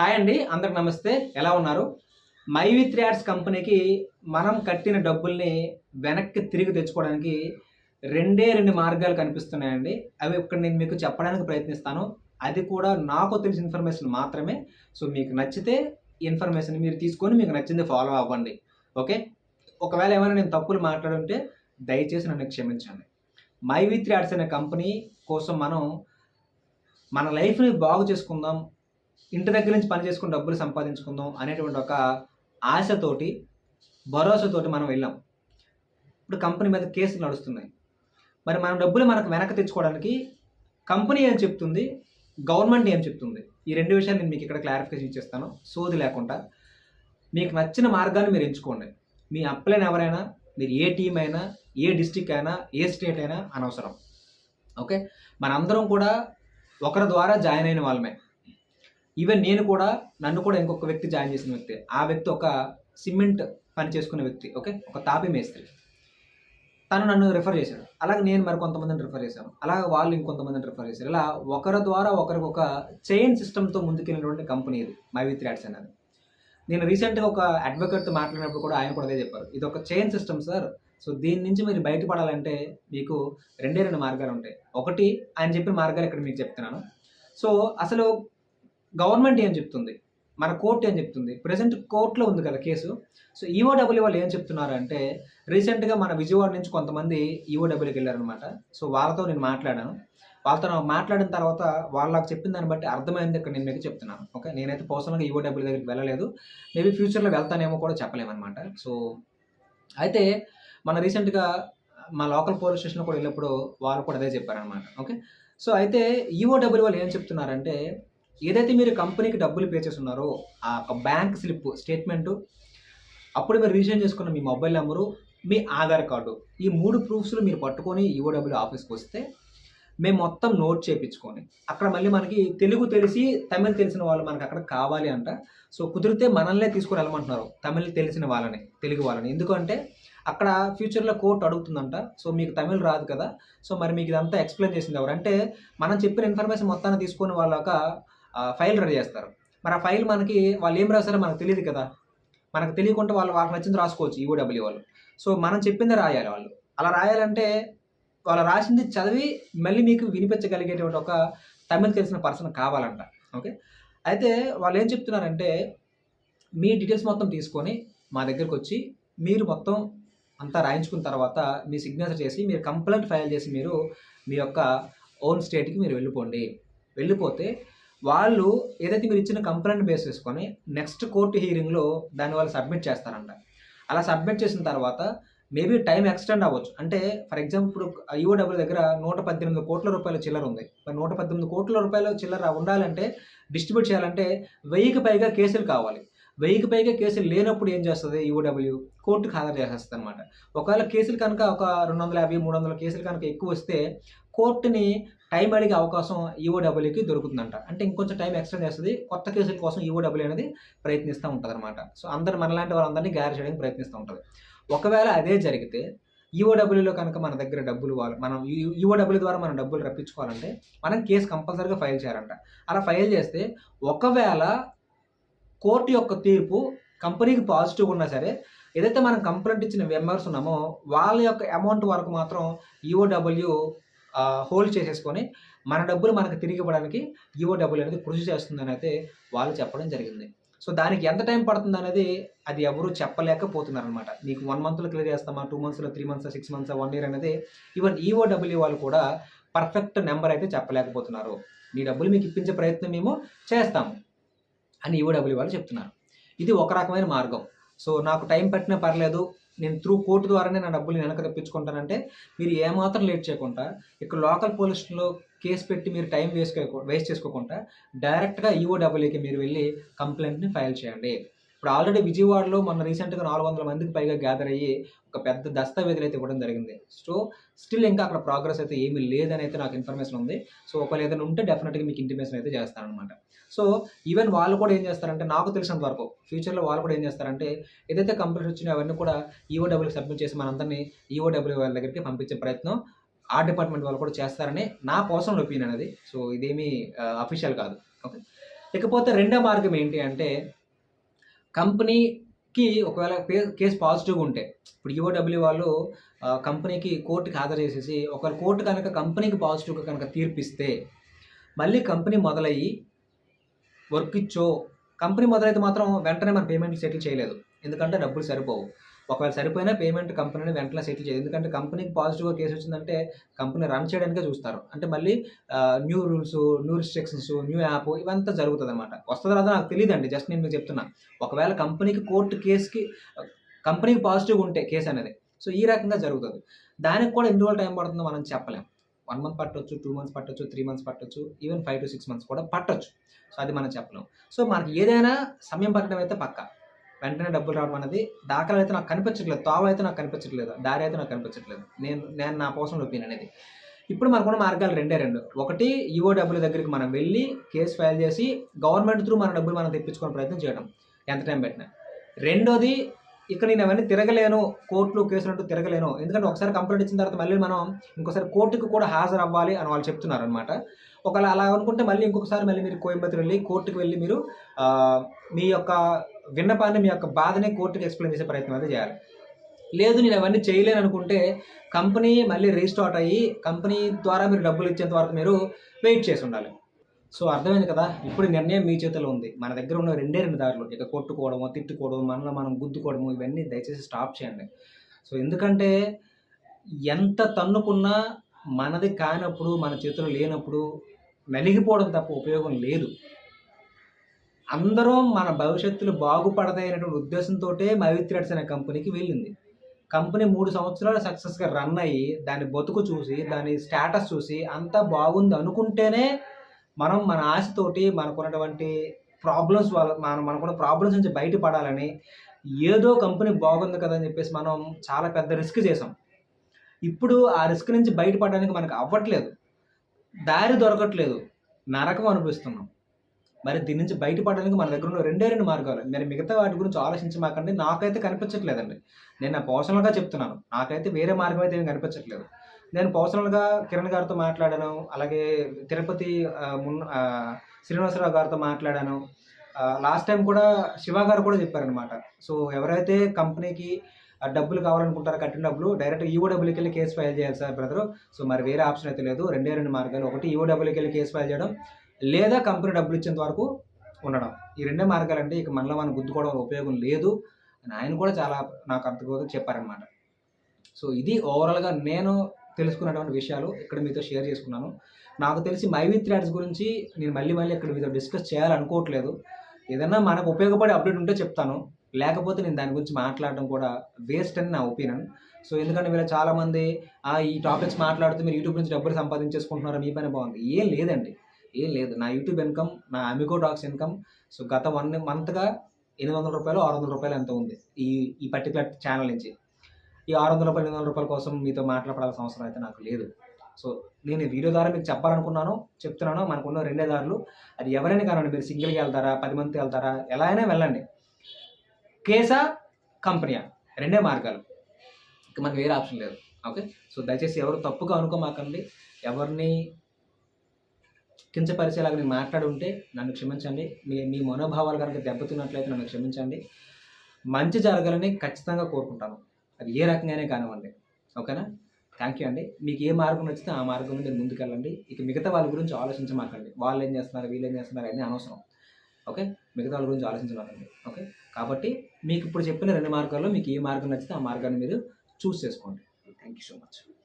Hi అండి అందరికి నమస్తే. ఎలా ఉన్నారు? మై విత్ యాడ్స్ కంపెనీకి మనం కట్టిన డబ్బుల్ని వెనక్కి తిరిగి తెచ్చుకోవడానికి రెండే రెండు మార్గాలు కనిపిస్తున్నాయండి. అవి ఇక్కడ నేను మీకు చెప్పడానికి ప్రయత్నిస్తాను. అది కూడా నాకు తెలిసిన ఇన్ఫర్మేషన్ మాత్రమే. సో మీకు నచ్చితే ఇన్ఫర్మేషన్ మీరు తీసుకొని మీకు నచ్చింది ఫాలో అవ్వండి. ఓకే? ఒకవేళ ఏమైనా నేను తప్పులు మాట్లాడుంటే దయచేసి నన్ను క్షమించండి. మై విత్ యాడ్స్ అనే కంపెనీ కోసం మనం మన లైఫ్ని బాగు చేసుకుందాం. ఇంటి దగ్గర నుంచి పని చేసుకుని డబ్బులు సంపాదించుకుందాం అనేటువంటి ఒక ఆశతోటి భరోసాతోటి మనం వెళ్ళాం. ఇప్పుడు కంపెనీ మీద కేసులు నడుస్తున్నాయి. మరి మన డబ్బులు మనకు వెనక్కి తెచ్చుకోవడానికి కంపెనీ ఏం చెప్తుంది? గవర్నమెంట్ ఏం చెప్తుంది? ఈ రెండు విషయాలు నేను మీకు ఇక్కడ క్లారిఫికేషన్ ఇచ్చేస్తాను. సోది లేకుండా. మీకు నచ్చిన మార్గాన్ని మీరు ఎంచుకోండి. మీ అప్లైన్ ఎవరైనా మీరు ఏ టీం అయినా ఏ డిస్టిక్ అయినా ఏ స్టేట్ అయినా అనవసరం. ఓకే? మనందరం కూడా ఒకరి ద్వారా జాయిన్ అయిన వాళ్ళమే. ఈవెన్ నేను కూడా నన్ను కూడా ఇంకొక వ్యక్తి జాయిన్ చేసిన వ్యక్తి. ఆ వ్యక్తి ఒక సిమెంట్ పని చేసుకునే వ్యక్తి ఓకే ఒక తాపి మేస్త్రి. తను నన్ను రిఫర్ చేశాడు. అలాగే నేను మరి కొంతమందిని రిఫర్ చేశాను. అలాగే వాళ్ళు ఇంకొంతమందిని రిఫర్ చేశారు. ఇలా ఒకరి ద్వారా ఒకరికొక చైన్ సిస్టమ్తో ముందుకెళ్ళినటువంటి కంపెనీ ఇది మై విత్ ర్యాట్స్ అనేది నేను రీసెంట్గా ఒక అడ్వకేట్తో మాట్లాడినప్పుడు కూడా ఆయన కూడా అదే చెప్పారు. ఇది ఒక చైన్ సిస్టమ్ సార్ సో దీని నుంచి మీరు బయటపడాలంటే మీకు రెండే రెండు మార్గాలు ఉంటాయి. ఒకటి ఆయన చెప్పిన మార్గాలు ఇక్కడ మీకు చెప్తున్నాను. సో అసలు గవర్నమెంట్ ఏం చెప్తుంది? మన కోర్టు ఏం చెప్తుంది? ప్రజెంట్ కోర్టులో ఉంది కదా కేసు. సో ఈఓడబ్ల్యూ వాళ్ళు ఏం చెప్తున్నారు అంటే రీసెంట్గా మన విజయవాడ నుంచి కొంతమంది ఈఓడబ్ల్యూకి వెళ్ళారనమాట సో వాళ్ళతో నేను మాట్లాడాను. వాళ్ళతో నాకు మాట్లాడిన తర్వాత వాళ్ళకి చెప్పిన దాన్ని బట్టి అర్థమైంది ఇక్కడ నేను మీకు చెప్తున్నాను. ఓకే? నేనైతే పర్సనల్గా ఈఓడబ్ల్యూ దగ్గరికి వెళ్ళలేదు. మేబీ ఫ్యూచర్లో వెళ్తానేమో కూడా చెప్పలేమన్నమాట. సో అయితే మన రీసెంట్గా మా లోకల్ పోలీస్ స్టేషన్లో కూడా వెళ్ళినప్పుడు వాళ్ళు కూడా అదే చెప్పారనమాట ఓకే? సో అయితే ఈఓడబ్ల్యూ వాళ్ళు ఏం చెప్తున్నారంటే ఏదైతే మీరు కంపెనీకి డబ్బులు పే చేస్తున్నారో ఆ ఒక బ్యాంక్ స్లిప్ స్టేట్మెంటు అప్పుడు మీరు రిజిస్టర్ చేసుకున్న మీ మొబైల్ నెంబరు మీ ఆధార్ కార్డు ఈ మూడు ప్రూఫ్స్లు మీరు పట్టుకొని ఈఓడబ్ల్యూ ఆఫీస్కి వస్తే మేము మొత్తం నోట్ చేయించుకొని అక్కడ మళ్ళీ మనకి తెలుగు తెలిసి తమిళ్ తెలిసిన వాళ్ళు మనకి అక్కడ కావాలి అంట. సో కుదిరితే మనల్నే తీసుకుని వెళ్ళమంటున్నారు తమిళ్ తెలిసిన వాళ్ళని తెలుగు వాళ్ళని. ఎందుకంటే అక్కడ ఫ్యూచర్లో కోర్టు అడుగుతుందంట. సో మీకు తమిళ్ రాదు కదా. సో మరి మీకు ఇదంతా ఎక్స్ప్లెయిన్ చేసింది ఎవరు? అంటే మనం చెప్పిన ఇన్ఫర్మేషన్ మొత్తాన్ని తీసుకొని వాళ్ళక ఫైల్ రెడీ చేస్తారు. మరి ఆ ఫైల్ మనకి వాళ్ళు ఏం రాస్తారో మనకు తెలియదు కదా. మనకు తెలియకుండా వాళ్ళు వాళ్ళకి నచ్చింది రాసుకోవచ్చు ఈఓడబ్ల్యూ వాళ్ళు. సో మనం చెప్పిందే రాయాలి వాళ్ళు. అలా రాయాలంటే వాళ్ళు రాసింది చదివి మళ్ళీ మీకు వినిపించగలిగేటువంటి ఒక తమిళ్ తెలిసిన పర్సన్ కావాలంట. ఓకే? అయితే వాళ్ళు ఏం చెప్తున్నారంటే మీ డీటెయిల్స్ మొత్తం తీసుకొని మా దగ్గరకు వచ్చి మీరు మొత్తం అంతా రాయించుకున్న తర్వాత మీ సిగ్నేచర్ చేసి మీరు కంప్లైంట్ ఫైల్ చేసి మీరు మీ యొక్క ఓన్ స్టేట్కి మీరు వెళ్ళిపోండి. వెళ్ళిపోతే వాళ్ళు ఏదైతే మీరు ఇచ్చిన కంప్లైంట్ బేస్ చేసుకొని నెక్స్ట్ కోర్టు హీరింగ్లో దాన్ని వాళ్ళు సబ్మిట్ చేస్తారంట. అలా సబ్మిట్ చేసిన తర్వాత మేబీ టైం ఎక్స్టెండ్ అవ్వచ్చు. అంటే ఫర్ ఎగ్జాంపుల్ ఇప్పుడు ఈఓడబ్ల్యూ దగ్గర నూట పద్దెనిమిది కోట్ల రూపాయల చిల్లర ఉంది. మరి నూట పద్దెనిమిది కోట్ల రూపాయల చిల్లర ఉండాలంటే డిస్ట్రిబ్యూట్ చేయాలంటే వెయ్యికి పైగా కేసులు కావాలి. వెయ్యికి పైగా కేసులు లేనప్పుడు ఏం చేస్తుంది ఈఓడబ్ల్యూ కోర్టుకు హాజరు చేసేస్తుంది అనమాట ఒకవేళ కేసులు కనుక ఒక రెండు వందల యాభై మూడు వందల కేసులు కనుక ఎక్కువ వస్తే కోర్టుని టైం అడిగే అవకాశం ఈఓడబ్ల్యూకి దొరుకుతుందంట. అంటే ఇంకొంచెం టైం ఎక్స్టెండ్ చేస్తుంది. కొత్త కేసుల కోసం ఈఓడబ్ల్యూ అనేది ప్రయత్నిస్తూ ఉంటుంది అనమాట సో అందరు మనలాంటి వాళ్ళందరినీ గ్యారెంటీ చేయడానికి ప్రయత్నిస్తూ ఉంటుంది. ఒకవేళ అదే జరిగితే ఈఓడబ్ల్యూలో కనుక మన దగ్గర డబ్బులు వాళ్ళు మనం ఈఓడబ్ల్యూ ద్వారా మనం డబ్బులు రప్పించుకోవాలంటే మనం కేసు కంపల్సరీగా ఫైల్ చేయాలంట. అలా ఫైల్ చేస్తే ఒకవేళ కోర్టు యొక్క తీర్పు కంపెనీకి పాజిటివ్ ఉన్నా సరే ఏదైతే మనం కంప్లైంట్ ఇచ్చిన మెంబర్స్ ఉన్నామో వాళ్ళ యొక్క అమౌంట్ వరకు మాత్రం ఈఓడబ్ల్యూ హోల్డ్ చేసేసుకొని మన డబ్బులు మనకు తిరిగి ఇవ్వడానికి ఈఓడబ్ల్యూ అనేది కృషి చేస్తుందని అయితే వాళ్ళు చెప్పడం జరిగింది. సో దానికి ఎంత టైం పడుతుంది అనేది అది ఎవరు చెప్పలేకపోతున్నారనమాట మీకు వన్ మంత్లో క్లియర్ చేస్తామా? టూ మంత్స్లో three months six months one year అనేది ఈవెన్ ఈఓడబ్ల్యూ వాళ్ళు కూడా పర్ఫెక్ట్ నెంబర్ అయితే చెప్పలేకపోతున్నారు. మీ డబ్బులు మీకు ఇప్పించే ప్రయత్నం మేము చేస్తాము అని ఈఓడబ్ల్యూ వాళ్ళు చెప్తున్నారు. ఇది ఒక రకమైన మార్గం. సో నాకు టైం పట్టినా పర్లేదు నేను త్రూ కోర్టు ద్వారానే నా డబ్బులు వెనక తెప్పించుకుంటానంటే మీరు ఏమాత్రం లేట్ చేయకుండా ఇక్కడ లోకల్ పోలీసులో కేసు పెట్టి మీరు టైం వేస్ట్ వేస్ట్ చేసుకోకుండా డైరెక్ట్గా ఈఓడబ్ల్యూకి e మీరు వెళ్ళి కంప్లైంట్ని ఫైల్ చేయండి. ఇప్పుడు ఆల్రెడీ విజయవాడలో మొన్న రీసెంట్గా నాలుగు వందల మందికి పైగా గ్యాదర్ అయ్యి ఒక పెద్ద దస్తావేజులు అయితే ఇవ్వడం జరిగింది. సో స్టిల్ ఇంకా అక్కడ ప్రోగ్రెస్ అయితే ఏమీ లేదని అయితే నాకు ఇన్ఫర్మేషన్ ఉంది. సో ఒకవేళ ఏదైనా ఉంటే డెఫినెట్గా మీకు ఇంటిమేషన్ అయితే చేస్తానమాట సో ఈవెన్ వాళ్ళు కూడా ఏం చేస్తారంటే నాకు తెలిసినంత వరకు ఫ్యూచర్లో వాళ్ళు కూడా ఏం చేస్తారంటే ఏదైతే కంప్లైంట్స్ వచ్చినా అవన్నీ కూడా ఈఓడబ్ల్యూకి సబ్మిట్ చేసి మనందరినీ ఈఓడబ్ల్యూ వాళ్ళ దగ్గరికి పంపించే ప్రయత్నం ఆ డిపార్ట్మెంట్ వాళ్ళు కూడా చేస్తారని నా పర్సనల్ ఒపీనియన్ అది. సో ఇదేమీ uh, అఫీషియల్ కాదు. ఓకే ఇకపోతే రెండో మార్గం ఏంటి అంటే కంపెనీకి ఒకవేళ పే- కేసు పాజిటివ్గా ఉంటే ఇప్పుడు ఈఓడబ్ల్యూ వాళ్ళు కంపెనీకి కోర్టుకి హాజరు చేసేసి ఒకవేళ కోర్టు కనుక కంపెనీకి పాజిటివ్గా కనుక తీర్పిస్తే మళ్ళీ కంపెనీ మొదలయ్యి వర్క్ ఇచ్చో కంపెనీ మొదలైతే మాత్రం వెంటనే మన పేమెంట్ సెటిల్ చేయలేదు. ఎందుకంటే డబ్బులు సరిపోవు. ఒకవేళ సరిపోయినా పేమెంట్ కంపెనీని వెంటనే సెటిల్ చేయదు ఎందుకంటే కంపెనీకి పాజిటివ్గా కేసు వచ్చిందంటే కంపెనీ రన్ చేయడానికే చూస్తారు. అంటే మళ్ళీ new rules new restrictions new app ఇవంతా జరుగుతుంది అనమాట వస్తుందో రాదా నాకు తెలియదండి జస్ట్ నేను మీకు చెప్తున్నా. ఒకవేళ కంపెనీకి కోర్టు కేసుకి కంపెనీకి పాజిటివ్ ఉంటే కేసు అనేది. సో ఈ రకంగా జరుగుతుంది. దానికి కూడా ఎన్ని రోజులు టైం పడుతుందో మనం చెప్పలేం. వన్ మంత్ పట్టొచ్చు టూ మంత్స్ పట్టొచ్చు త్రీ మంత్స్ పట్టొచ్చు even five to six months కూడా పట్టొచ్చు. సో అది మనం చెప్పలేం. సో మనకి ఏదైనా సమయం పట్టడం అయితే పక్క. వెంటనే డబ్బులు రావడం అనేది దాఖలు అయితే నాకు కనిపించట్లేదు తావ అయితే నాకు కనిపించట్లేదు దారి అయితే నాకు కనిపించట్లేదు. నేను నేను నా పర్సనల్ ఒపీనియన్ అనేది. ఇప్పుడు మనకున్న మార్గాలు రెండే రెండు. ఒకటి ఈఓ డబ్బుల దగ్గరికి మనం వెళ్ళి కేసు ఫైల్ చేసి గవర్నమెంట్ త్రూ మన డబ్బులు మనం తెప్పించుకునే ప్రయత్నం చేయడం ఎంత టైం పెట్టినా. రెండోది ఇక్కడ నేను అవన్నీ తిరగలేను కోర్టులు కేసులు అంటూ తిరగలేను. ఎందుకంటే ఒకసారి కంప్లైంట్ ఇచ్చిన తర్వాత మళ్ళీ మనం ఇంకోసారి కోర్టుకు కూడా హాజరు అవ్వాలి అని వాళ్ళు చెప్తున్నారు అనమాట ఒకవేళ అలా అనుకుంటే మళ్ళీ ఇంకొకసారి మళ్ళీ మీరు కోయంబత్తూరు వెళ్ళి కోర్టుకు వెళ్ళి మీరు మీ యొక్క విన్నపాన్ని మీ యొక్క బాధని కోర్టుకి ఎక్స్ప్లెయిన్ చేసే ప్రయత్నం అయితే చేయాలి. లేదు నేను అవన్నీ చేయలేను అనుకుంటే కంపెనీ మళ్ళీ రీస్టార్ట్ అయ్యి కంపెనీ ద్వారా మీరు డబ్బులు ఇచ్చేంత వరకు మీరు వెయిట్ చేసి ఉండాలి. సో అర్థమైంది కదా? ఇప్పుడు నిర్ణయం మీ చేతిలో ఉంది. మన దగ్గర ఉన్న రెండే రెండు దారులు. ఇక కొట్టుకోవడము తిట్టుకోవడం మనలో మనం గుద్దుకోవడము ఇవన్నీ దయచేసి స్టాప్ చేయండి. సో ఎందుకంటే ఎంత తన్నుకున్నా మనది కానప్పుడు మన చేతిలో లేనప్పుడు నలిగిపోవడం తప్ప ఉపయోగం లేదు. అందరూ మన భవిష్యత్తులు బాగుపడతాయి అనేటువంటి ఉద్దేశంతో మైవిత్రడ్స్ అనే కంపెనీకి వెళ్ళింది. కంపెనీ మూడు సంవత్సరాలు సక్సెస్గా రన్ అయ్యి దాని బతుకు చూసి దాని స్టేటస్ చూసి అంతా బాగుంది అనుకుంటేనే మనం మన ఆశతోటి మనకున్నటువంటి ప్రాబ్లమ్స్ వల్ల మనం మనకున్న ప్రాబ్లమ్స్ నుంచి బయటపడాలని ఏదో కంపెనీ బాగుంది కదా అని చెప్పేసి మనం చాలా పెద్ద రిస్క్ చేసాం ఇప్పుడు ఆ రిస్క్ నుంచి బయటపడడానికి మనకు అవ్వట్లేదు. దారి దొరకట్లేదు. నరకం అనిపిస్తున్నాం మరి దీని నుంచి బయటపడడానికి మన దగ్గర ఉన్న రెండే రెండు మార్గాలు. మరి మిగతా వాటి గురించి ఆలోచించమాకండి. నాకైతే కనిపించట్లేదండి. నేను నా పర్సనల్గా చెప్తున్నాను. నాకైతే వేరే మార్గం అయితే ఏం కనిపించట్లేదు. నేను పర్సనల్గా కిరణ్ గారితో మాట్లాడాను. అలాగే తిరుపతి మున్ శ్రీనివాసరావు గారితో మాట్లాడాను. లాస్ట్ టైం కూడా శివ గారు కూడా చెప్పారనమాట సో ఎవరైతే కంపెనీకి డబ్బులు కావాలనుకుంటారో కట్టిన డబ్బులు డైరెక్ట్ ఈఓ డబ్బులకి వెళ్ళి కేసు ఫైల్ చేయాలి సార్ బ్రదర్. సో మరి వేరే ఆప్షన్ అయితే లేదు. రెండే రెండు మార్గాలు. ఒకటి ఈఓ డబ్బులకి వెళ్ళి కేసు ఫైల్ చేయడం లేదా కంపెనీ డబ్బులు ఇచ్చేంత వరకు ఉండడం. ఈ రెండే మార్గాలు అంటే ఇక మనలో మనం గుద్దుకోవడం వల్ల ఉపయోగం లేదు అని ఆయన కూడా చాలా నాకు అంతగా చెప్పారనమాట సో ఇది ఓవరాల్గా నేను తెలుసుకున్నటువంటి విషయాలు ఇక్కడ మీతో షేర్ చేసుకున్నాను. నాకు తెలిసి మైవీ థ్రెడ్స్ గురించి నేను మళ్ళీ మళ్ళీ ఇక్కడ మీతో డిస్కస్ చేయాలనుకోవట్లేదు. ఏదైనా మనకు ఉపయోగపడే అప్డేట్ ఉంటే చెప్తాను. లేకపోతే నేను దాని గురించి మాట్లాడడం కూడా వేస్ట్ అని నా ఒపీనియన్ సో ఎందుకంటే వీళ్ళు చాలామంది "ఆ, ఈ టాపిక్స్ మాట్లాడుతూ మీరు యూట్యూబ్ నుంచి డబ్బులు సంపాదించేసుకుంటున్నారు? మీ పని బాగుంది. ఏం లేదండి. ఏం లేదు. నా యూట్యూబ్ ఇన్కమ్ నా అమిగో డాక్స్ ఇన్కమ్ సో గత వన్ మంత్గా ఎనిమిది వందల రూపాయలు ఆరు వందల రూపాయలు ఎంత ఉంది ఈ ఈ పర్టికులర్ ఛానల్ నుంచి. ఈ ఆరు వందల రూపాయలు ఎనిమిది వందల రూపాయల కోసం మీతో మాట్లాడాల్సిన అవసరం అయితే నాకు లేదు. సో నేను వీడియో ద్వారా మీకు చెప్పాలనుకున్నాను చెప్తున్నాను మనకున్న రెండే దారులు. అది ఎవరైనా కానివ్వండి మీరు సింగిల్గా వెళ్తారా పది మంది వెళ్తారా ఎలా అయినా వెళ్ళండి. కేసా కంపెనీయా రెండే మార్గాలు. మనకు వేరే ఆప్షన్ లేదు. ఓకే సో దయచేసి ఎవరు తప్పుగా అనుకోమాకండి ఎవరిని కించపరిచేలాగా నేను మాట్లాడి ఉంటే నన్ను క్షమించండి. మీ మీ మనోభావాలు కనుక దెబ్బతిన్నట్లయితే నన్ను క్షమించండి. మంచి జరగాలని ఖచ్చితంగా కోరుకుంటాను. అది ఏ రకంగానే కానివ్వండి. ఓకేనా? థ్యాంక్ యూ అండి. మీకు ఏ మార్గం నచ్చితే ఆ మార్గంలో నుండి ముందుకెళ్ళండి. ఇక మిగతా వాళ్ళ గురించి ఆలోచించమాకండి వాళ్ళు ఏం చేస్తున్నారు? వీళ్ళు ఏం చేస్తున్నారు? అన్నీ అనవసరం. ఓకే? మిగతా వాళ్ళ గురించి ఆలోచించమాకండి ఓకే? కాబట్టి మీకు ఇప్పుడు చెప్పిన రెండు మార్గాల్లో మీకు ఏ మార్గం నచ్చితే ఆ మార్గాన్ని మీరు చూస్ చేసుకోండి. Thank you so much